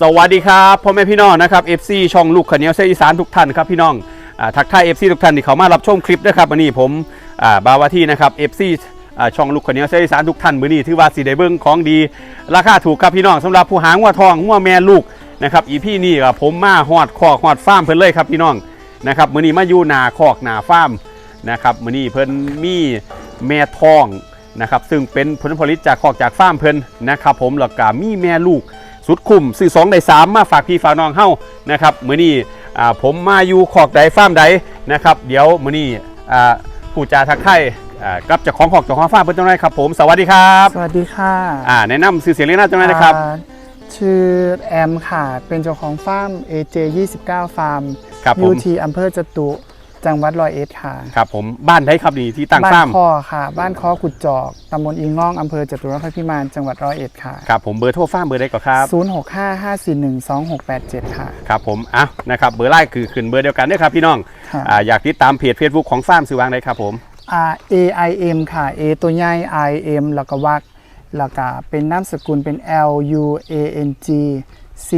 สวัสดีครับพ่อแม่พี่น้องนะครับ FC ช่องลูกขเนียวเสียอีสานทุกท่านครับพี่น้องอทักทาย FC ทุกท่านที่เขามารับชมคลิปนะครับวันนี้ผมบาวาที่นะครับ FC ช่องลูกขเนียวเสียอีสานทุกท่านมือนี้ถือว่าสีได้เบิ้งของดี ราคาถูกครับพี่น้องสำหรับผู้หางวัวทองวัวแม่ลูกนะครับอีพี่นี่ครับผมมาฮอดคอกฮอดฟาร์มเพิ่นเลยครับพี่น้องนะครับมือนี้มาอยู่หนาคอกหนาฟาร์มนะครับมือนี้เพิ่นมีแม่ทองนะครับซึ่งเป็นผลผลิตจากคอกจากฟาร์มเพิ่นนะครับผมแล้วก็มีแม่ลูก สุดคุ้มซื้อ2ได้3มาฝากพี่ฝากน้องเฮานะครับมื้อนี้อ่าผมมาอยู่ขอกใดฟาร์มใดนะครับเดี๋ยวมื้อนี้อ่าผู้จาทักทายอ่ากับเจ้าของขอกเจ้าของฟาร์มเพิ่นจังไดครับผมสวัสดีครับ สวัสดีค่ะอ่าแนะนำชื่อเสียงเรียกหน้าจังไดนะครับอ่าชื่อแอมค่ะเป็นเจ้าของฟาร์ม AJ 29 ฟาร์มครับอผยู่มที่อำเภอจตุ จังหวัดร้อยเอ็ดค่ะครับผมบ้านไดครับนี่ที่ตั้งบ้าฟานร์มคอค่ะ บ้านคอกุดจอกตำบลอิงง่องอำเภอจตุรพักษ์พิมานจังหวัดร้อยเอ็ดค่ะครับผมเบอร์โทรฟาร์มเบอร์ใดก่อนครับ0655412687ค่ะ ครับผมอะนะครับเบอร์ไลน์คือขึ้นเบอร์เดียวกันเด้อครับพี่น้องค่ะ อ่าอยากติดตามเพจ Facebook ของฟาร์มซื้อวางได้ครับผมอ่า AIM ค่ะ A ตัวใหญ่ IM แล้วก็วักแล้วก็เป็นนามสกุลเป็น L U A N G C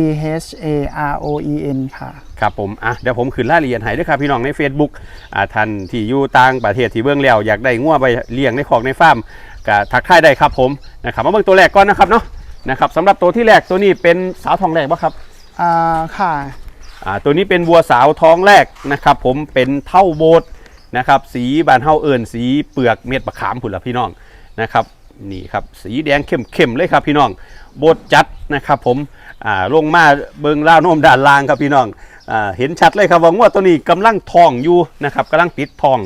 H A R O E N ค่ะ ครับผม อะ เดี๋ยวผมขึ้นรายละเอียดให้ด้วยครับพี่น้องใน Facebook อ่าท่านที่อยู่ต่างประเทศที่เบื้องแล้ว อยากได้งัวไปเลี้ยงในคอกในฟาร์มก็ทักทายได้ครับผมนะครับมาเบิ่งตัวแรกก่อนนะครับเนาะนะครับสำหรับตัวที่แรกตัวนี้เป็นสาวทองแรกปะครับ อ่า ค่ะ อ่า ตัวนี้เป็นวัวสาวท้องแรกนะครับผมเป็นเท่าโบสนะครับ สีบานเท่าเอิญสีเปลือกเม็ดบะขามผุนละพี่น้องนะครับนี่ครับสีแดงเข้มๆเลยครับพี่น้อง โบสจัดนะครับผมอ่าลงมาเบิงล่าวโน้มด้านล่างครับพี่น้องอ่าเห็นชัดเลยครับว่างัวตัวนี้กำลังทองอยู่นะครับกำลังติดทอง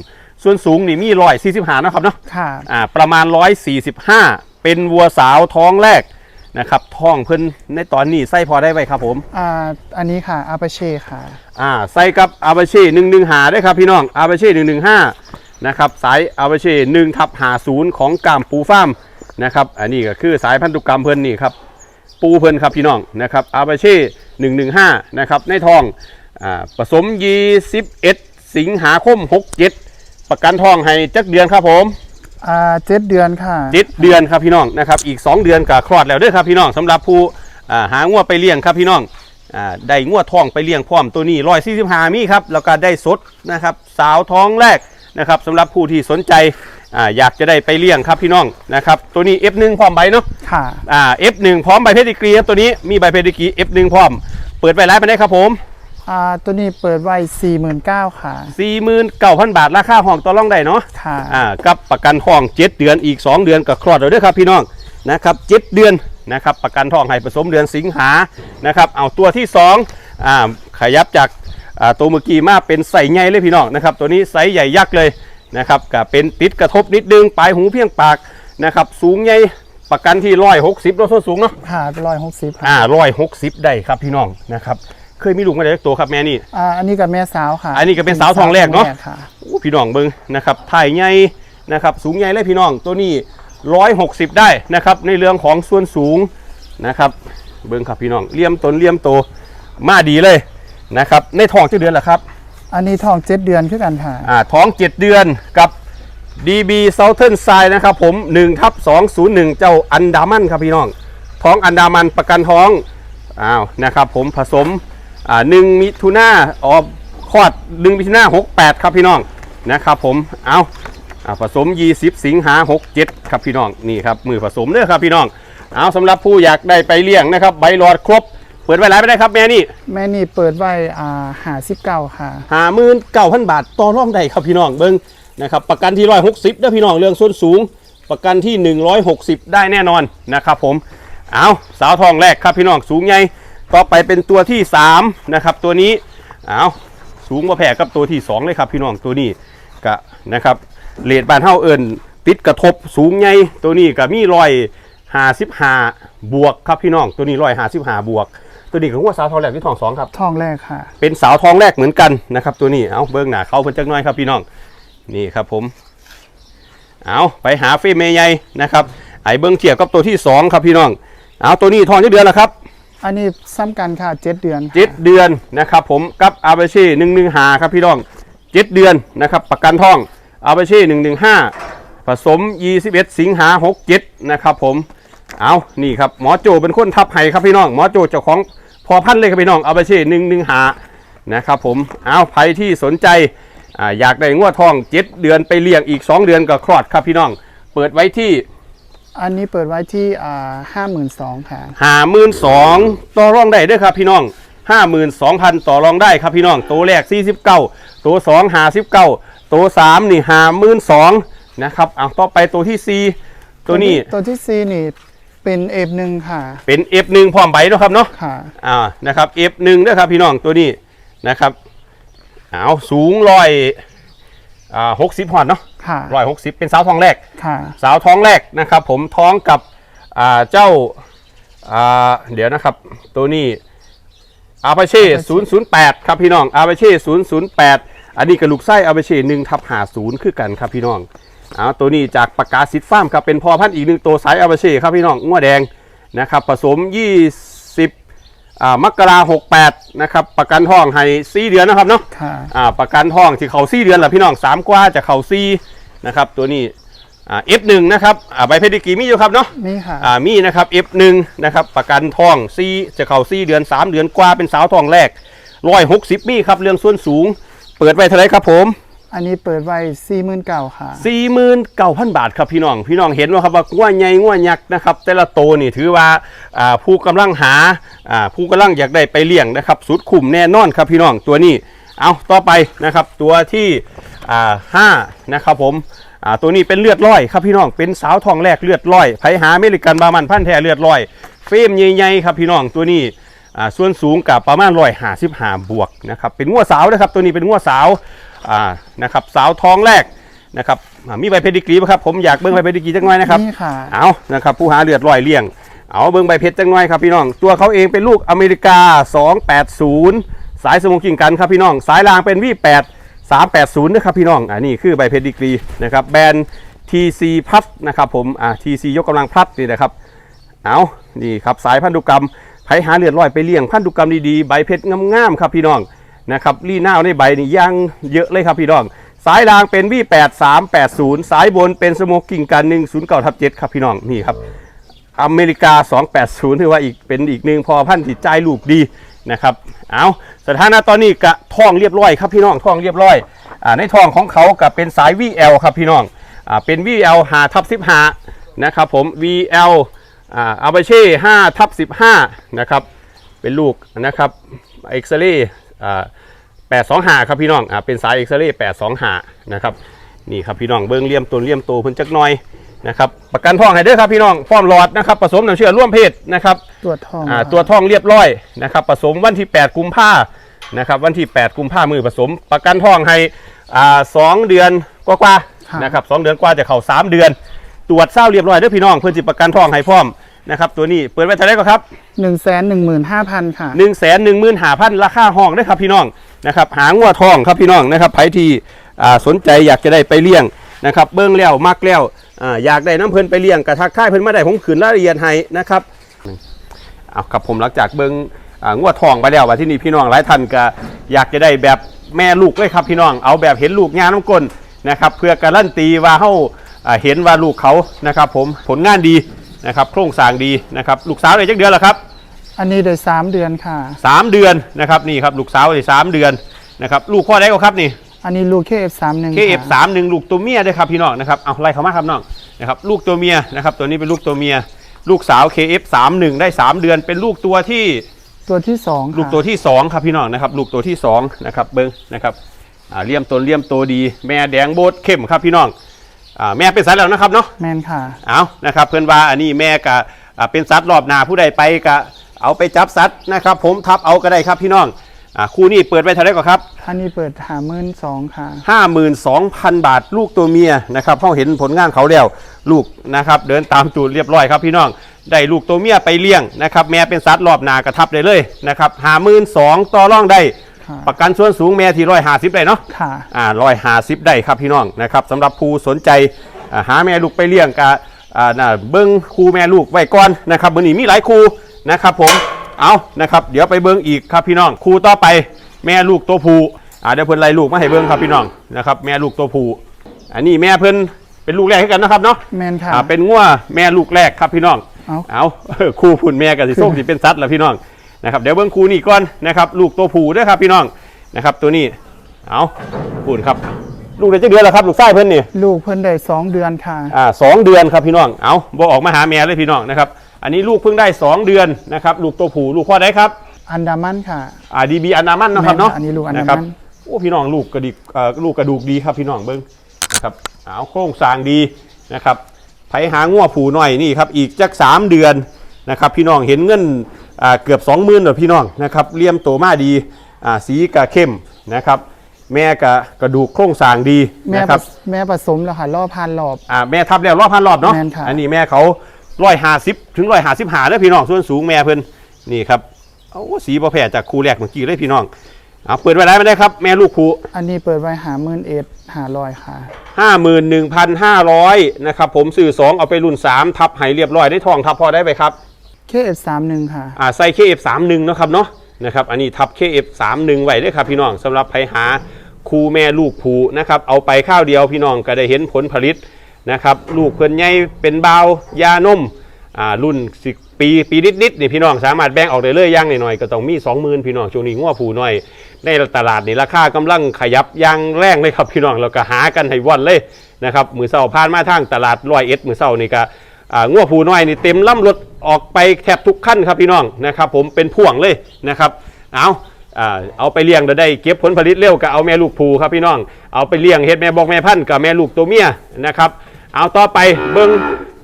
ส่วนสูงนี่มีร้อยสี่สิบห้านะครับเนาะค่ะอ่าประมาณร้อยสี่สิบห้าเป็นวัวสาวท้องแรกนะครับท้องเพิ่นในตอนนี้ไส้พอได้ไหมครับผมอ่าอันนี้ค่ะอาปาเช่ค่ะอ่าใส่กับอาบาเช่หนึ่งหนึ่งหาด้วยครับพี่น้องอาบาเช่หนึ่งหนึ่งห้านะครับสายอาบาเช่หนึ่งทับหาศูนย์ของกามปูฟาร์ม นะครับ อันนี้ก็คือสายพันธุกรรมเพิ่นนี่ครับ ปูเพิ่นครับพี่น้องนะครับอาบาเช่หนึ่งหนึ่งห้านะครับในทองอ่าผสมยี่สิบเอ็ดสิงหาคมหกเจ็ดประกันทองให้จักเดือนครับผมอ่าเจ็ดเดือนค่ะเจ็ดเดือนครับพี่น้องนะครับอีก2เดือนก็คลอดแล้วเด้วยครับพี่น้องสำหรับผู้อ่าหางวไปเลี้ยงครับพี่น้องอ่าได้งวทองไปเลี้ยงพร้อมตัวนี้ร้อยสี่สิบห้ามีครับแล้วก็ได้สดนะครับสาวท้องแรกนะครับสำหรับผู้ที่สนใจ อ่าอยากจะได้ไปเลี้ยงครับพี่น้องนะครับตัวนี้ F1 พร้อมใบเนาะค่ะ อ่า F1 พร้อมใบเพดิกรีครับตัวนี้มีใบเพดิกรี F1 พร้อม เปิดไปร้านไปได้ครับผมอ่า ตัวนี้เปิดไว้สี่หมื่นเก้าค่ะ 49,000 บาทราคาห้องต่อรองได้เนาะค่ะ อ่ากับประกันทอง7เดือนอีก 2 เดือนก็คลอดแล้วเด้วยครับพี่น้องนะครับ7เดือนนะครับประกันทองให้ผสมเดือนสิงหานะครับเอาตัวที่2อ่าขยับจากอ่าตัวเมื่อกี้มาเป็นใส่ใหญ่เลยพี่น้องนะครับตัวนี้ไซส์ใหญ่ยักษ์เลย นะครับก็เป็นติดกระทบนิดนึงปลายหูเพียงปากนะครับ สูงใหญ่ประกันที่ร้อยหกสิบส่วนสูงเนาะค่ะร้อยหกสิบค่ะอ่าร้อยหกสิบได้ครับพี่น้องนะครับเคยมีลูกมาได้ตัวครับแม่นี่อ่าอันนี้กับแม่สาวค่ะ อันนี้ก็เป็นสาวทองแรกเนอะค่ะอู้พี่น้องเบิงนะครับถ่ายใหญ่นะครับสูงใหญ่เลยพี่น้องตัวนี้ร้อยหกสิบได้นะครับในเรื่องของส่วนสูงนะครับเบิงครับพี่น้องเลี่ยมตนเลี่ยมโตมาดีเลยนะครับในท้องเจ็ดเดือนแหละครับ อันนี้ทองเจ็ดเดือนขึ้นกันค่ะ อ่าท้อง 7 เดือนกับ DB Southern Side นะครับผม1ทับ201 เจ้าอันดามันครับพี่น้อง ท้องอันดามันประกันท้องอ้าวนะครับผมผสมอ่าหนึ่งมิถุนาออกคลอดหนึ่งมิถุนา68 ครับพี่น้องนะครับผมเอาอ่าผสม 20 สิงหา 67 ครับพี่น้องนี่ครับมือผสมเด้อครับพี่น้องเอาสำหรับผู้อยากได้ไปเลี้ยงนะครับใบหลอดครบ ปิดไว้หลายไปได้ครับแม่นี่แม่นี่เปิดไว้อ่าหาสิบเก้าค่ะหาหมื่นเก้าพันบาทต่อรองได้ครับพี่น้องเบิ้งนะครับประกันที่ร้อยหกสิบเด้อพี่น้องเรื่องส่วนสูง ประกันที่หนึ่งร้อยหกสิบได้แน่นอนนะครับผมเอาสาวทองแรกครับพี่น้องสูงใหญ่ต่อไปเป็นตัวที่สามนะครับตัวนี้เอาสูงมาแผ่กับตัวที่สองเลยครับพี่น้องตัวนี้ก็นะครับเลดบานเท่าเอิญติดกระทบสูงใหญ่ตัวนี้ก็มีรอยหาสิบหาบวกครับพี่น้องตัวนี้รอยหาสิบหาบวก ตัวนี้ก็หัวสาวทองแรกที่ทองสองครับ ทองแรกค่ะ เป็นสาวทองแรกเหมือนกันนะครับ ตัวนี้เอาเบิ้งหนาเขาเพิ่นจักหน้อยครับพี่น้องนี่ครับผม เอาไปหาเฟรมเมย์ใหญ่นะครับไอ้เบิ้งเทียบกับตัวที่สองครับพี่น้องเอาตัวนี้ทองกี่เดือนแล้วครับอันนี้ซ้ำกันค่ะเจ็ดเดือนค่ะเจ็ดเดือนนะครับผมกับอาเบเช่หนึ่งหนึ่งหาครับพี่น้องเจ็ดเดือนนะครับประกันทองอาเบเช่หนึ่งหนึ่งห้าผสมยี่สิบเอ็ดสิงหาหกเจ็ดนะครับผม เอานี่ครับหมอโจเป็นคนทับไห้ครับพี่น้องหมอโจเจ้าของพพอพันธุ์เลยครับพี่น้องเอาไปเช่หนึ่งหนึ่งหานะครับผมเอาใครที่สนใจอ่าอยากได้งวดทองเจ็ดเดือนไปเลี้ยงอีก 2 เดือนก็คลอดครับพี่น้อง เปิดไว้ที่อันนี้เปิดไว้ที่อ่าห้าหมื่นสองค่ะหาหมื่นสองต่อรองได้เด้วยครับพี่น้องห้าหมื่นสองพันต่อรองได้ครับพี่น้อง ตัวแรกสี่สิบเก้าตัวสองหาสิบเก้าตัวสามนี่หาหมื่นสองนะครับเอาต่อไปตัวที่สี่ตัวนี้ตัวที่ซีนี่ เป็นเอฟหนึ่งค่ะ เป็น F1 พร้อมใบเนาะครับเนาะค่ะ อ่านะครับ F1 นะครับพี่น้องตัวนี้นะครับเอาสูงร้อยอ่าหกสิบหอดเนาะค่ะ ร้อยหกสิบเป็นสาวทองแรก ค่ะ สาวท้องแรกนะครับผมท้องกับอ่าเจ้าอ่าเดี๋ยวนะครับ ตัวนี้อาปาเช่008 ครับพี่น้องอาปาเช่008 อันนี้กระลูกไส้อาปาเช่1ทับ50 คือกันครับพี่น้อง เอาตัวนี้จากปากกาซิดฟาร์มครับเป็นพอพันธุ์อีกหนึ่งตัวสายอาปาเช่ครับพี่น้องงัวแดงนะครับผสม 20อ่ามกราหกแปดนะครับประกันท้องให้4เดือนนะครับเนาะค่ะอ่าประกันทองที่เขาซี่เดือนแหละพี่น้องสามกว่าจะเขาซี่นะครับตัวนี้อ่า F1 นะครับอ่าใบเพดิกรีมีอยู่ครับเนาะนี่ค่ะ อ่ามีนะครับ F1 นะครับประกันทองซี่จะเขาซี่เดือน3เดือนกว่าเป็นสาวทองแรกร้อยหกสิบมีครับเรื่องส่วนสูง เปิดไว้เท่าไหรครับผม อันนี้เปิดไว้สี่หมื่นเก้าค่ะ สี่หมื่นเก้าพันบาทครับพี่น้อง พี่น้องเห็นว่าครับว่าง่วใหญ่ง่วยักษ์นะครับ แต่ละโตวนี่ถือว่าอ่าผู้กำลังหาอ่าผู้กำลังอยากได้ไปเลี้ยงนะครับ สุดขุมแน่นอนครับพี่น้องตัวนี้เอาต่อไปนะครับ ตัวที่อ่าห้านะครับผมอ่าตัวนี้เป็นเลือดร้อยครับพี่น้องเป็นสาวทองแรกเลือดร้อยไผหาอเมริกันบามันพันธุ์แท้เลือดร้อยเฟรมใหญ่ๆครับพี่น้องตัวนี้อ่าส่วนสูงกับประมาณร้อยห้าสิบห้าบวกนะครับเป็นงัวสาวนะครับตัวนี้เป็นงัวสาว อ่านะครับสาวทองแรกนะครับอ่ามีใบเพดิกรีป่ะครับผมอยากเบิ้งใบเพดิกรีจังหน่อยนะครับนี่ค่ะ เอานะครับผู้หาเลือดลอยเลี่ยง เอาเบิ้งใบเพชรจังหน่อยครับพี่น้อง ตัวเขาเองเป็นลูกอเมริกา 280 สายสมองกิ่งกันครับพี่น้อง สายรางเป็น V8 380นะครับพี่น้องอันนี้คือใบเพชรดีกรีนะครับแบรนด์ TC พัดนะครับผมอ่า TC ยกกำลังพัดนี่นะครับเอานี่ครับสายพันธุกรรมไผหาเลือดลอยไปเลี้ยงพันธุกรรมดีๆใบเพชรงามๆครับพี่น้อง นะครับรีน้าในใบนี่ยังเยอะเลยครับพี่น้อง สายรางเป็น V8 380สายบนเป็นสโมกกิ่งกัน109ทับ7ครับพี่น้องนี่ครับอเมริกา 280ถือว่าอีกเป็นอีกหนึ่งพอพันธุ์ที่ใจลูกดีนะครับ เอาสถานะตอนนี้กะท่องเรียบร้อยครับพี่น้องท่องเรียบร้อยอ่าในท่องของเขากับเป็นสาย VL ครับพี่น้องอ่าเป็น VL 5ทับ15นะครับผม VL อ่าอาบาเช่5ทับ15นะครับเป็นลูกนะครับเอ็กซ์เรย์ อ่า825ครับพี่น้องอ่าเป็นสายเอ็กซเรย์825นะครับนี่ครับพี่น้องเบิ้งเลี่ยมตัวเลี่ยมตัวเพิ่นจักหน่อยนะครับประกันท่องให้เด้อครับพี่น้องฟอร์มหลอดนะครับผสมน้ำเชื่อร่วมเพศนะครับตัวทองอ่าตัวท่องเรียบร้อยนะครับผสมวันที่ 8 กุมภานะครับวันที่ 8 กุมภามือผสม ประกันท่องให้อ่าสองเดือนกว่าๆนะครับสองเดือนกว่าจะเข้า3 เดือน ตรวจเศร้าเรียบร้อยเด้อพี่น้องเพื่อจิประกันท่องให้พร้อม นะครับตัวนี้เปิดไว้เท่าไหร่ก็ครับหนึ่งแสนหนึ่งหมื่นห้าพันค่ะ1นึ่งแสนหนึ่งหมื่นหาพันราคาห้องเด้อครับพี่น้องนะครับหางวัวทองครับพี่น้องนะครับใครที่อ่าสนใจอยากจะได้ไปเลี้ยงนะครับเบิ้งแล้วมักแล้วอ่าอยากได้น้ำเพลินไปเลี้ยงกระทักทายเพิ่นมาได้ผมขืนรายละเอียดให้นะครับเอาครับผมหลังจากเบิงอ่างวดทองไปแล้วว่าที่นี่พี่น้องหลายท่านก็อยากจะได้แบบแม่ลูกเลยครับพี่น้องเอาแบบเห็นลูกงานน้ำกลนะครับเพื่อการันตีว่าเขาอ่าเห็นว่าลูกเขานะครับผมผลงานดี นะครับโครงสร้างดีนะครับลูกสาวได้จักเดือนแล้วครับอันนี้ได้สามเดือนค่ะ สามเดือนนะครับนี่ครับลูกสาวได้สามเดือนนะครับลูกพ่อได้ก็ครับนี่ อันนี้ลูกเคเอฟสามหนึ่งเคเอฟสามหนึ่งลูกตัวเมียด้วยครับพี่น้องนะครับเอาไล่เขามาครับน้องนะครับลูกตัวเมียนะครับตัวนี้เป็นลูกตัวเมีย ลูกสาว KF31 ได้ 3 เดือน เป็นลูกตัวที่ตัวที่สองค่ะลูกตัวที่สองครับพี่น้องนะครับลูกตัวที่สองนะครับเบิ้งนะครับอ่าเลี่ยมตนเลี่ยมตัวดี แม่แดงโบดเข้มครับพี่น้อง อ่าแม่เป็นสัตว์แล้วนะครับเนาะแมนค่ะ เอานะครับ เพื่อนว่าอันนี้แม่กะอ่าเป็นสัตว์รอบหนาผู้ใดไปกะเอาไปจับสัตว์นะครับ ผมทับเอาก็ได้ครับพี่น้องอ่าคู่นี้เปิดไว้เท่าไหร่ก่อนครับ อันนี้เปิดหาหมื่นสองค่ะ 52,000 บาทลูกตัวเมียนะครับเขาเห็นผลงานเขาแล้วลูกนะครับ เดินตามจูดเรียบร้อยครับพี่น้อง ได้ลูกตัวเมียไปเลี้ยงนะครับ แม่เป็นสัตว์รอบหนากระทับได้เลยนะครับหามื่นสองต่อร่องได้ ค่ะประกันส่วนสูงแม่ที่ร้อยหาสิบได้เนาะค่ะ อ่าร้อยหาสิบได้ครับพี่น้องนะครับสำหรับผู้สนใจอ่าหาแม่ลูกไปเลี้ยงกะอ่าน่ะเบิ้งครูแม่ลูกไว้ก่อนนะครับมือนี้มีหลายครูนะครับผมเอานะครับเดี๋ยวไปเบิ้งอีกครับพี่น้องครูต่อไปแม่ลูกตัวผู้อ่าเดี๋ยวเพิ่นไล่ลูกมาให้เบิ้งครับพี่น้องนะครับแม่ลูกตัวผู้อันนี้แม่เพิ่นเป็นลูกแรกให้กันนะครับเนาะแมนค่ะ อ่าเป็นงัวแม่ลูกแรกครับพี่น้อง เอา เอาคู่พุ่นแม่กับสิส้มสิเป็นซัดแล้วพี่น้อง นะครับเดี๋ยวเบิ้งครูนี่ก่อนนะครับลูกตัวผู้ด้วยครับพี่น้องนะครับตัวนี้เอาพูดครับ ลูกเดือนจะเดือนแล้วครับลูกไส้เพิ่นนี่ลูกเพิ่นได้สองเดือนค่ะอ่าสองเดือนครับพี่น้องเอาบอออกมาหาแม่เลยพี่น้องนะครับอันนี้ลูกเพิ่งได้ 2 เดือนนะครับลูกตัวผู้ลูกพ่อได้ครับ อันดามันค่ะอ่าดีบีอันนามันนะครับเนาะแม่นค่ะอันนี้ลูกอันดามันะครับโอ้พี่น้องลูกกระดิกเอ่อลูกกระดูกดีครับพี่น้องเบิ้งนะครับเอาโครงสร้างดีนะครับไผหางัวผูหน่อยนี่ครับอีกจักสามเดือนนะครับพี่น้องเห็นเงินอ่า เกือบ 2 0,000ื่นพี่น้องนะครับเลี่ยมโตมาดีอ่าสีกะเข้มนะครับแม่กะกระดูกโครงสร้างดีแม่นะผครับสแม่ผสมแล้วค่ะรอบพันรอบอ่าแม่ทับแล้วรอบพันรอบเนาะแม่นค่ะอันนี้แม่เขาร้อยห้าสิบถึงร้อยห้าสิบหาเด้อพี่น้องส่วนสูงแม่เพิ่นนี่ครับเอาสีประแพรจากครูแรกเมื่อกี้เลยพี่น้องเอาเปิดไว้ได้ไม่ได้ครับ แม่ลูกครูอันนี้เปิดไว้หาหมื่นเอ็ดหาลอยค่ะห้าหมื่นหนึ่งพันห้าร้อยนะครับผมสื่อสองเอาไปรุ่นสามทับให้เรียบร้อยได้ทองทับพอได้ไปครับ เคเอฟสามหนึ่งค่ะ อ่าใส่ KF31 เนาะครับเนาะนะครับอันนี้ทับ KF31 ไว้ด้วยครับพี่น้องสำหรับไปหาครูแม่ลูกผูนะครับเอาไปข้าวเดียวพี่น้องก็ได้เห็นผลผลิตนะครับลูกเพิ่นใหญ่เป็นเบายานมอ่ารุ่นสิปีปีนิดๆนี่พี่น้องสามารถแบ่งออกได้เลยอย่างหน่อยๆก็ต้องมี 20,000พี่น้องช่วงนี้ง้อผูหน่อย ในตลาดนี่ราคากำลังขยับอย่างแรงเลยครับพี่น้องแล้วก็หากันให้ว่อนเลยนะครับมือเศร้าผ่านมาทางตลาดร้อยเอ็ดมือเศร้านี่ก็ งัวผูน้อยนี่เต็มล่ำรถออกไปแทบทุกขั้นครับพี่น้องนะครับผมเป็นพ่วงเลยนะครับเอาเอาไปเลี้ยงเดี๋ยวได้เก็บผลผลิตเร็วก็เอาแม่ลูกผูครับพี่น้อง เอาไปเลี้ยงเฮ็ดแม่บอกแม่พันธุ์กับแม่ลูกตัวเมียนะครับเอาต่อไปเบิ้ง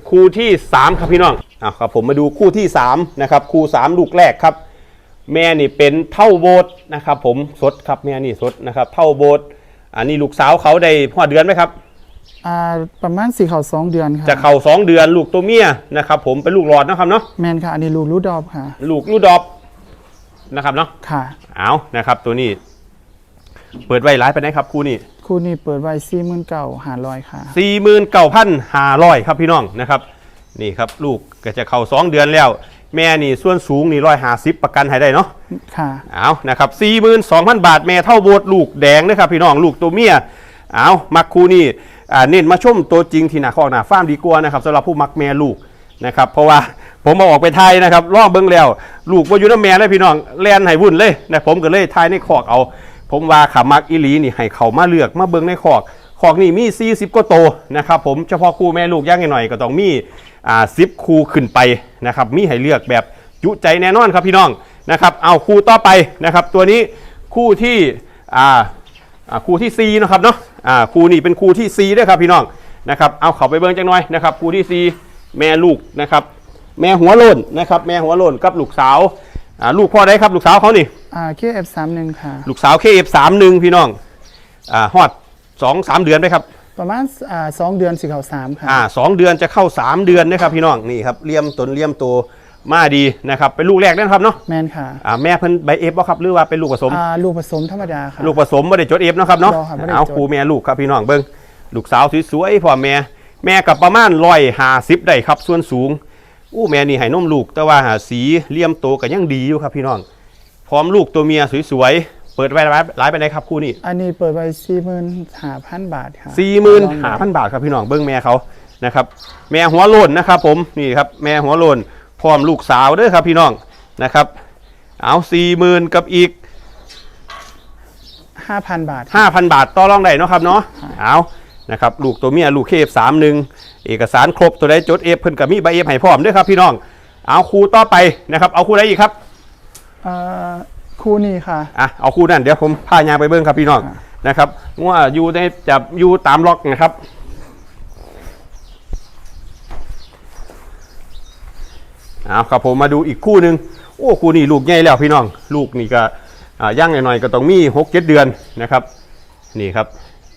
คู่ที่ 3 ครับพี่น้องเอาครับผมมาดูคู่ที่3นะครับคู่ 3 ลูกแรกครับ แม่นี่เป็นเท่าโบสนะครับผมสดครับแม่นี่สดนะครับเท่าโบสอันนี้ลูกสาวเขาได้พอเดือนไหมครับ อ่าประมาณสี่เขาสองเดือนค่ะจะเข่าสองเดือนลูกตัวเมียนะครับผมเป็นลูกหลอดนะครับเนาะแมนค่ะ อันนี้ลูกรูดอบค่ะ ลูกลูกดอบนะครับเนาะค่ะ เอานะครับ ตัวนี้ เปิดไว้ร้ายไปไหนครับคู่นี้คู่นี้เปิดไว้สี่หมื่นเก้าหาลอยค่ะ สี่หมื่นเก้าพันห้าร้อยครับพี่น้องนะครับ นี่ครับ ลูกก็จะเข่าสองเดือนแล้ว แม่นี่ส่วนสูงนี่ร้อยห้าสิบประกันให้ได้เนาะค่ะ เอานะครับสี่หมื่นสองพันบาทแม่เท่าโบสลูกแดงนะครับพี่น้องลูกตัวเมีย เอามักคูนี่เน้นมาชมตัวจริงที่หนาคอกหนาฟ้ามดีกว่านะครับสำหรับผู้มักแม่ลูกนะครับเพราะว่าผมมาออกไปไทยนะครับรอบเบิ้งแล้ว ลูกว่าอยู่น้ำแม่เลยพี่น้องแลนให้วุ่นเลยนะผมก็เลยทายในคอกเอา ผมว่าขามักอีหลีนี่ให้เขามาเลือกมาเบิ้งในคอกคอกนี่มี 40กว่าโตนะครับผมเฉพาะคู่แม่ลูกย่างหน่อยก็ต้องมีอ่าสิบคู่ขึ้นไปนะครับมีให้เลือกแบบจุใจแน่นอนครับพี่น้องนะครับเอาคู่ต่อไปนะครับตัวนี้คู่ที่อ่า อ่าคู่ที่ 4 นะครับเนาะอ่าคู่นี้เป็นคู่ที่ 4 ด้วยครับพี่น้องนะครับเอาเขาไปเบิ้งจังหน่อยนะครับคู่ที่ 4 แม่ลูกนะครับแม่หัวโลนนะครับแม่หัวโลนกับลูกสาวอ่าลูกพ่อได้ครับลูกสาวเขานี่อ่าเคเอฟสามหนึ่งค่ะ ลูกสาว KF31 พี่น้องอ่าฮอด2 3เดือนไหมครับ ประมาณอ่าสองเดือนสี่เขาสามค่ะอ่าสองเดือนจะเข้า3เดือนนะครับพี่น้องนี่ครับเลี่ยมตนเลี่ยมตัว มาดีนะครับเป็นลูกแรกนะครับเนาะแมนค่ะอ่าแม่เพิ่นใบเอฟบ่ครับหรือว่าเป็นลูกผสม อ่าลูกผสมธรรมดาค่ะ ลูกผสมไม่ได้จดเอฟนะครับเนาะบ่ครับบ่ได้จด เอาครูแม่ลูกครับพี่น้องเบิ้งลูกสาวสวยๆพ่อแม่แม่กับประมาณร้อยหาสิบได้ครับส่วนสูงอู้แม่นี่ให้นมลูก แต่ว่าหาสีเลี่ยมโตก็ยังดีอยู่ครับพี่น้อง พร้อมลูกตัวเมียสวยๆเปิดไว้ร้ายไปไหนครับคู่นี้ อันนี้เปิดไว้สี่หมื่นหาพันบาทค่ะสี่หมื่นห้าพันบาทครับพี่น้องเบิ้งแม่เขานะครับแม่หัวโลนนะครับผมนี่ครับแม่หัวโลน พร้อมลูกสาวเด้อครับพี่น้องนะครับ เอาสี่หมื่นกับอีกห้าพันบาท5,000บาทต่อรองได้เนาะครับเนาะเอานะครับลูกตัวเมียลูกเคฟสามหนึ่งเอกสารครบตัวได้จดเอฟเพิ่นกับมีใบเอฟให้พร้อมด้วยครับพี่น้อง เอาคู่ต่อไปนะครับ เอาคู่ไหนอีกครับอ่าคู่นี้ค่ะอะเอาคู่นั่นเดี๋ยวผมพายางไปเบิ้งครับพี่น้องค่ะนะครับว่าอยู่ในจับอยู่ตามล็อกนะครับ เอาครับผมมาดูอีกคู่หนึ่งโอ้คู่นี้ลูกใหญ่แล้วพี่น้อง ลูกนี่ก็อ่าย่างหน่อยๆก็ต้องมีหกเจ็ดเดือนนะครับ นี่ครับ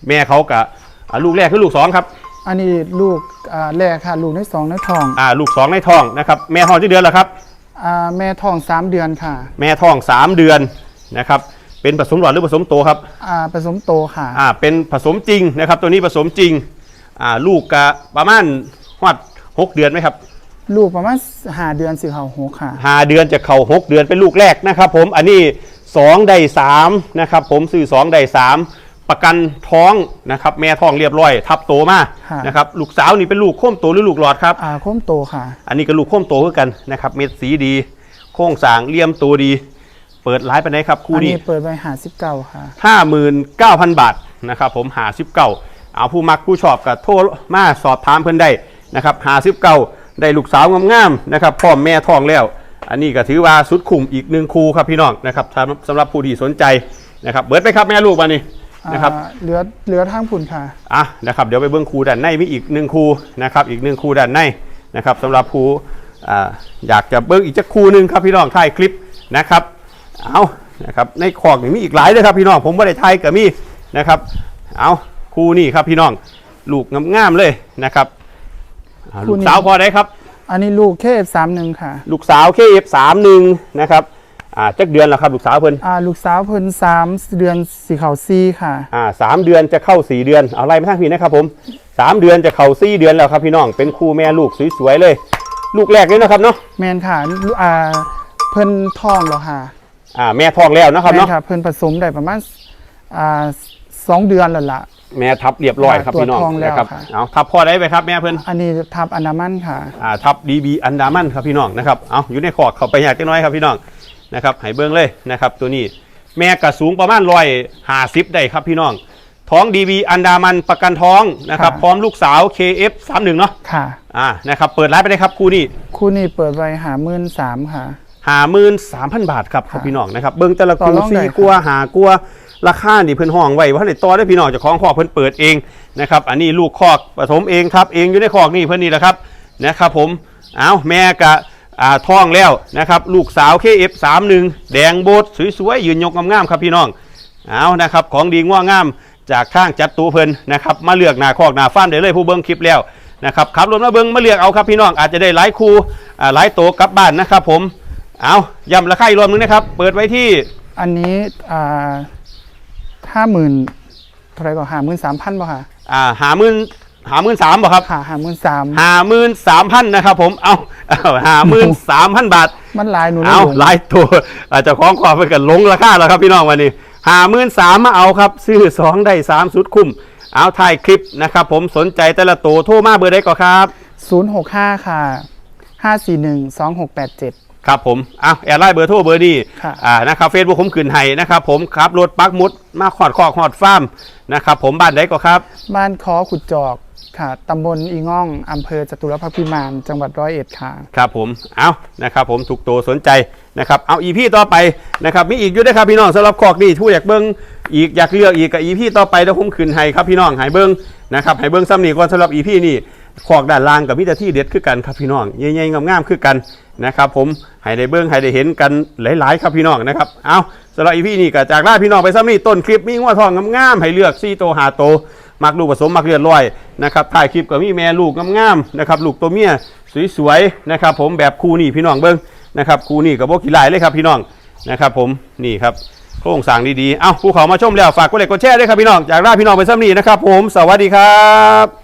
แม่เขากะอ่าลูกแรกคือลูกสองครับ อันนี้ลูกอ่าแรกค่ะ ลูกในสองในท้องอ่าลูกสองในท้องนะครับ แม่ท้องที่เดือนแล้วครับอ่าแม่ท้องสามเดือนค่ะ แม่ท้องสามเดือนนะครับเป็นผสมหลอดหรือผสมโตครับ อ่า ผสมโตค่ะ อ่า เป็นผสมจริงนะครับ ตัวนี้ผสมจริง อ่า ลูกกะประมาณฮอดหกเดือนไหมครับ ลูกประมาณหาเดือนสี่เขาหกค่ะห้าเดือนจะเข่าหกเดือนเป็นลูกแรกนะครับผมอันนี้สองได้สามนะครับผมซื้อสองได้สามประกันท้องนะครับแม่ท้องเรียบร้อย ทับโตมาค่ะ นะครับลูกสาวนี่เป็นลูกโค้มโตหรือลูกหลอดครับ อ่าโค้มโตค่ะ อันนี้ก็ลูกโค้มโตคือกันนะครับเม็ดสีดี โครงสร้างเลี่ยมตัวดี เปิดร้ายไปไหนครับคู่อันนี้นี้ เปิดไว้หาสิบเก้าค่ะ 59,000 บาทนะครับผมหา19เอาผู้มักผู้ชอบกับโทรมาสอบถามเพิ่นได้นะครับหา19 ได้ลูกสาวงามๆนะครับพ่อแม่ท้องแล้ว อันนี้ก็ถือว่าสุดคุ้มอีกหนึ่งคู่ครับพี่น้องนะครับสำหรับสำหรับผู้ที่สนใจนะครับเบิดไปครับแม่ลูกมานี่นะครับอ่าเหลือเหลือทางผุนค่ะอะนะครับเดี๋ยวไปเบิ้งครูด้านในมีอีกหนึ่งครูนะครับอีกหนึ่งครูด้านในนะครับสำหรับครูอ่าอยากจะเบิ้งอีกจะครูหนึ่งครับพี่น้องถ่ายคลิปนะครับเอานะครับในคอกนี่มีอีกหลายเลยครับพี่น้องผมไม่ได้ถ่ายกับมีนะครับเอาครูนี่ครับพี่น้องลูกงามๆเลยนะครับ อ่าครูลูกนี่สาวพอได้ครับ อันนี้ลูกเคฟสามหนึ่งค่ะ ลูกสาวเคเอฟสามหนึ่งนะครับอ่าจักเดือนแล้วครับลูกสาวเพิ่นอ่าลูกสาวเพิ่นสามเดือนสีขาวซีค่ะ อ่าสามเดือนจะเข้าสี่เดือนเอาไล่มาทางพี่นะครับผมสามเดือนจะเข้าสี่เดือนแล้วครับพี่น้องเป็นครูแม่ลูกสวยๆเลย ลูกแรกเลยนะครับเนาะแมนค่ะลูกอ่าเพิ่นท้องแล้วค่ะอ่าแม่ท้องแล้วนะครับแมนเนาะค่ะเพิ่นผสมได้ประมาณอ่าสองเดือนแล้วล่ะ แม่ทับเรียบร้อยครับตรวจพี่น้องท้องแล้วนะครับค่ะ เอาทับพ่อได้ไหมครับแม่เพิ่นอันนี้ทับอนามันค่ะ อ่าทับดีบีอันดามันครับพี่น้องนะครับเอาอยู่ในขอกเข้าไปอยากจะน้อยครับพี่น้องนะครับให้เบิ้งเลยนะครับ ตัวนี้แม่กระสูงประมาณร้อยห้าสิบได้ครับพี่น้อง ท้องดีบีอันดามันประกันท้องนะครับค่ะ พร้อมลูกสาว KF 3 1เนาะค่ะ อ่านะครับเปิดร้านไปเลยครับคู่นี้ คู่นี้เปิดไว้หาหมื่นสามค่ะ หาหมื่นสามพันบาทครับครับค่ะพี่น้องนะครับเบิ้งแต่ละต่อคู่รองได้สี่ค่ะกัวหากัว ราคานี่เพิ่นห้องไว้ว่าในต่อได้พี่น้องจะคล้องคอกเพิ่นเปิดเองนะครับอันนี้ลูกคอกผสมเองครับเองอยู่ในคอกนี่เพิ่นนี่แหละครับนะครับผมเอาแม่กะอ่าท้องแล้วนะครับลูกสาว KF31 แดงโบดสวยๆยืนยกงามๆครับพี่น้องเอานะครับของดีง่วงงามจากข้างจัดตูเพิ่นนะครับมาเลือกหน้าคอกหน้าฟ้าร์มได้เลยผู้เบิ้งคลิปแล้วนะครับขับรถมาเบิ้งมาเลือกเอาครับพี่น้องอาจจะได้หลายคู่อ่าหลายโตวกลับบ้านนะครับผมเอาย้ำราคาอีกรอบนึงนะครับ เปิดไว้ที่อันนี้อ่า ห้าหมื่นเท่าไรก่อนหาหมื่นสามพันป่ะค่ะอ่าหาหมื่นหาหมื่นสามป่ะครับค่ะหาหมื่นสามหาหมื่นสามพันนะครับผมเอาหาหมื่นสามพันบาท มันลายหนูเอาลายตัวอาจจะคล้องความไปกันลงราคาแล้วครับพี่น้องวันนี้หาหมื่นสามมาเอาครับซื้อสองได้สามสุดคุ้มเอาถ่ายคลิปนะครับผมสนใจแต่ละตัวโทรมาเบอร์ได้ก่อนครับศูนย์หกห้าค่ะห้าสี่หนึ่งสองหกแปดเจ็ด ครับผมอะแอดไลน์เบอร์โทรเบอร์นี้ค่ะอ่านะครับเฟซบุ๊กผมขึ้นให้นะครับผมขับรถปักหมุดมาขอดคอกขอดฟาร์มนะครับผมบ้านได้ก็ครับ บ้านคอขุดจอกค่ะตำบลอีง่องอำเภอจตุรพักษ์พิมานจังหวัดร้อยเอ็ดค่ะ ครับผมเอานะครับผมถูกตัวสนใจนะครับเอาอีพีต่อไปนะครับมีอีกอยู่ด้วยครับพี่น้องสำหรับคอกนี่ผู้อยากเบิ้งอีกอยากเลือกอีกกับอีพีต่อไปเดี๋ยวผมขึ้นให้ครับพี่น้องให้เบิ้งนะครับให้เบิ้งซ้ำนี่ก่อนสำหรับอีพีนี่ คอกด้านล่างกับมิตรที่เด็ดคือกันครับพี่น้องใหญ่ๆงามๆคือกันนะครับผมให้ได้เบิ้งให้ได้เห็นกันหลายๆครับพี่น้องนะครับเอาสำหรับอีพีนี่ก็จากลาพี่น้องไปซ้ำนี่ต้นคลิปมีงัวทองงามๆให้เลือกซี่โตวหาโตมักลูกผสมมักเลือดลอยนะครับถ่ายคลิปก็มีแม่ลูกงามๆนะครับลูกตัวเมียสวยๆนะครับผมแบบคู่นี่พี่น้องเบิ้งนะครับคู่นี่กับโบกี่ลายเลยครับพี่น้องนะครับผมนี่ครับโครงสร้างดีๆ เอ้าผู้เขามาชมแล้ว ฝากกดไลค์กดแชร์ด้วยครับพี่น้อง จากราพี่น้องไปซ้ำนี่นะครับผม สวัสดีครับ